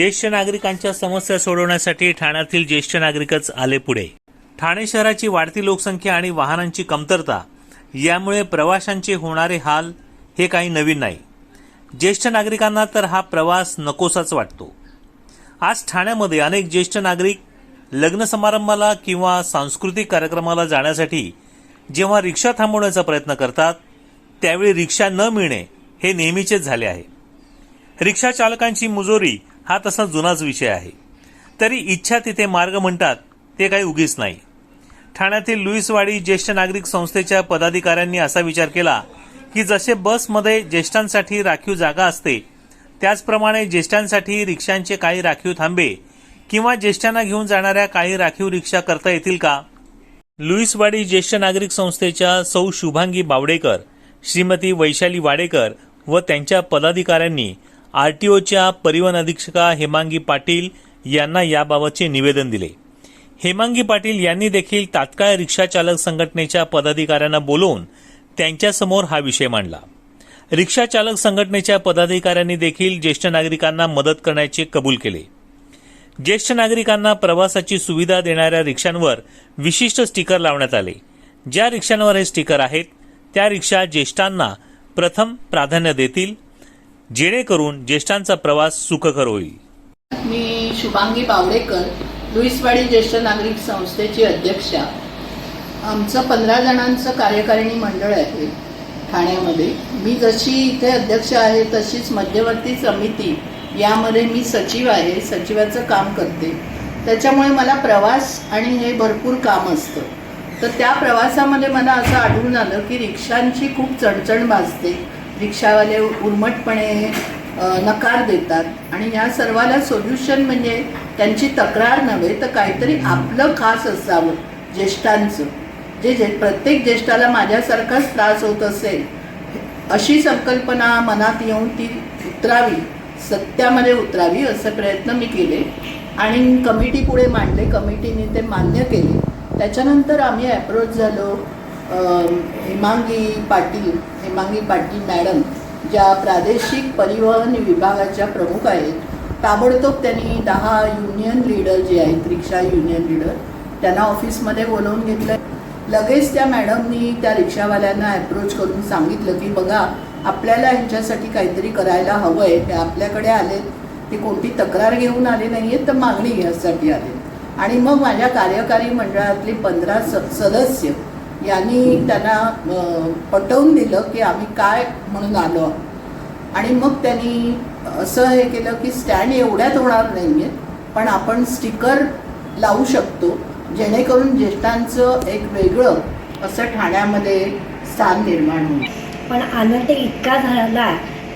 ज्येष्ठ नागरिकांच्या समस्या सोडवण्यासाठी ठाण्यातील ज्येष्ठ नागरिकच आले पुढे. ठाणे शहराची वाढती लोकसंख्या आणि वाहनांची कमतरता यामुळे प्रवाशांचे होणारे हाल हे काही नवीन नाही. ज्येष्ठ नागरिकांना तर हा प्रवास नकोसाच वाटतो. आज ठाण्यामध्ये अनेक ज्येष्ठ नागरिक लग्न समारंभाला किंवा सांस्कृतिक कार्यक्रमाला जाण्यासाठी जेव्हा रिक्षा थांबवण्याचा प्रयत्न करतात त्यावेळी रिक्षा न मिळणे हे नेहमीचेच झाले आहे. रिक्षा चालकांची मुजोरी हा तसा जुनाच विषय आहे. तरी इच्छा तिथे मार्ग म्हणतात ते काही उगीच नाही. ठाण्यातील लुईसवाडी ज्येष्ठ नागरिक संस्थेच्या पदाधिकाऱ्यांनी असा विचार केला की जसे बसमध्ये ज्येष्ठांसाठी राखीव जागा असते त्याचप्रमाणे ज्येष्ठांसाठी रिक्षांचे काही राखीव थांबे किंवा ज्येष्ठांना घेऊन जाणाऱ्या काही राखीव रिक्षा करता येतील का? लुईसवाडी ज्येष्ठ नागरिक संस्थेच्या सौ शुभांगी बावडेकर श्रीमती वैशाली वाडेकर व त्यांच्या पदाधिकाऱ्यांनी आरटीओच्या परिवहन अधीक्षका हेमांगी पाटील यांना याबाबतचे निवेदन दिले. हेमांगी पाटील यांनी देखील तात्काळ रिक्षा चालक संघटनेच्या पदाधिकाऱ्यांना बोलवून त्यांच्यासमोर हा विषय मांडला. रिक्षा चालक संघटनेच्या पदाधिकाऱ्यांनी देखील ज्येष्ठ नागरिकांना मदत करण्याचे कबूल केले. ज्येष्ठ नागरिकांना प्रवासाची सुविधा देणाऱ्या रिक्षांवर विशिष्ट स्टिकर लावण्यात आले. ज्या रिक्षांवर हे स्टिकर आहेत त्या रिक्षा ज्येष्ठांना प्रथम प्राधान्य देतील जेणेकरून ज्येष्ठांचा प्रवास सुखकर होईल. मी शुभांगी बावडेकर लुईसवाडी ज्येष्ठ नागरिक संस्थेची अध्यक्षा. आमचं पंधरा जणांचं कार्यकारिणी मंडळ आहे ठाण्यामध्ये. मी जशी इथे अध्यक्ष आहे तशीच मध्यवर्ती समिती यामध्ये मी सचिव आहे सचिवाचं काम करते. त्याच्यामुळे मला प्रवास आणि हे भरपूर काम असतं. तर त्या प्रवासामध्ये मला असं आढळून आलं की रिक्षांची खूप चणचण भाजते रिक्षावाले उर्मटपणे नकार देतात. आणि या सर्वाला सोल्युशन म्हणजे त्यांची तक्रार नव्हे तर काहीतरी आपलं खास असावं ज्येष्ठांचं. जे जे प्रत्येक ज्येष्ठाला माझ्यासारखाच त्रास होत असेल अशी संकल्पना मनात येऊन ती उतरावी सत्यामध्ये उतरावी असे प्रयत्न मी केले. आणि कमिटी पुढे मांडले. कमिटीने ते मान्य केले. त्याच्यानंतर आम्ही ॲप्रोच झालो हिमांगी पाटील. हेमांगी पाटील मॅडम ज्या प्रादेशिक परिवहन विभागाच्या प्रमुख आहेत. ताबडतोब त्यांनी दहा युनियन लीडर जे आहेत रिक्षा युनियन लीडर त्यांना ऑफिसमध्ये बोलवून घेतलं. लगेच त्या मॅडमनी त्या रिक्षावाल्यांना अप्रोच करून सांगितलं की बघा आपल्याला ह्यांच्यासाठी काहीतरी करायला हवं आहे ते आपल्याकडे आलेत. ते कोणती तक्रार घेऊन आले नाही आहेत तर मागणी घ्यासाठी आले आणि मग माझ्या कार्यकारी मंडळातले पंधरा स सदस्य यांनी त्यांना पटवून दिलं की आम्ही काय म्हणून आलो. आणि मग त्यांनी असं हे केलं की स्टँड एवढ्यात होणार नाही आहे पण आपण स्टिकर लावू शकतो जेणेकरून ज्येष्ठांचं एक वेगळं असं ठाण्यामध्ये स्थान निर्माण होईल. पण आनंद इतका झाला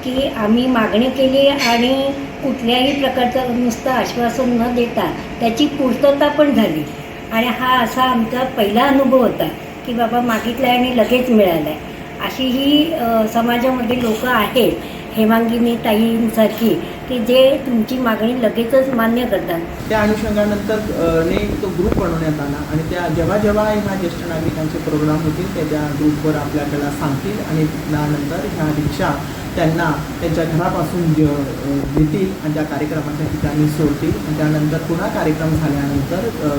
की आम्ही मागणी केली आणि कुठल्याही प्रकारचं नुसतं आश्वासन न देता त्याची पूर्तता पण झाली. आणि हा असा आमचा पहिला अनुभव होता. की बाबा मागितलं आहे आणि लगेच मिळालं आहे अशी ही समाजामध्ये लोकं आहेत हेमांगिनी ताईंसारखी की जे तुमची मागणी लगेचच मान्य करतात. त्या अनुषंगानंतर ने तो ग्रुप बनवण्यात आला आणि त्या जेव्हा जेव्हा ह्या ज्येष्ठ नागरिकांचे प्रोग्राम होतील ते त्या ग्रुपवर आपल्याकडे सांगतील आणि त्यानंतर ह्या रिक्षा त्यांना त्यांच्या घरापासून ज देतील आणि त्या कार्यक्रमाच्या ठिकाणी सोडतील. आणि त्यानंतर पुन्हा कार्यक्रम झाल्यानंतर अ,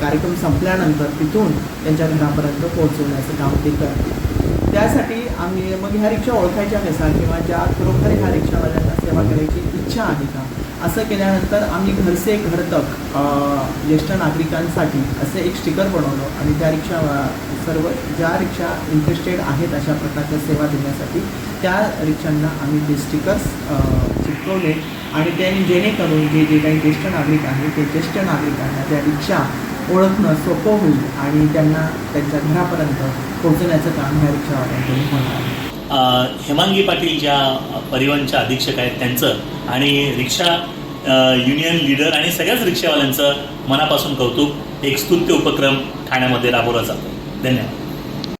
कार्यक्रम संपल्यानंतर तिथून त्यांच्या घरापर्यंत पोहोचवण्याचं काम ते करते त्यासाठी आम्ही मग ह्या रिक्षा ओळखायच्या कसा किंवा ज्या खरोखर ह्या रिक्षावाल्यांना सेवा करायची इच्छा आहे का? असं केल्यानंतर आम्ही घरसे घर तक ज्येष्ठ नागरिकांसाठी असे एक स्टिकर बनवलं आणि त्या रिक्षा सर्व ज्या रिक्षा इंटरेस्टेड आहेत अशा प्रकारच्या सेवा देण्यासाठी त्या रिक्षांना आम्ही ते स्टिकर्स चिकवले आणि त्यांनी जेणेकरून जे जे काही ज्येष्ठ नागरिक आहेत ते ज्येष्ठ नागरिकांना त्या रिक्षा ओळखणं सोपं होईल आणि त्यांना त्यांच्या घरापर्यंत पोहोचण्याचं काम ह्या रिक्षावाल्यांकडून होणार आहे. हेमांगी पाटील ज्या परिवहनच्या अधीक्षक आहेत त्यांचं आणि रिक्षा युनियन लीडर आणि सगळ्याच रिक्षावाल्यांचं मनापासून कौतुक एक स्तुत्य उपक्रम ठाण्यामध्ये राबवला जातो. धन्यवाद.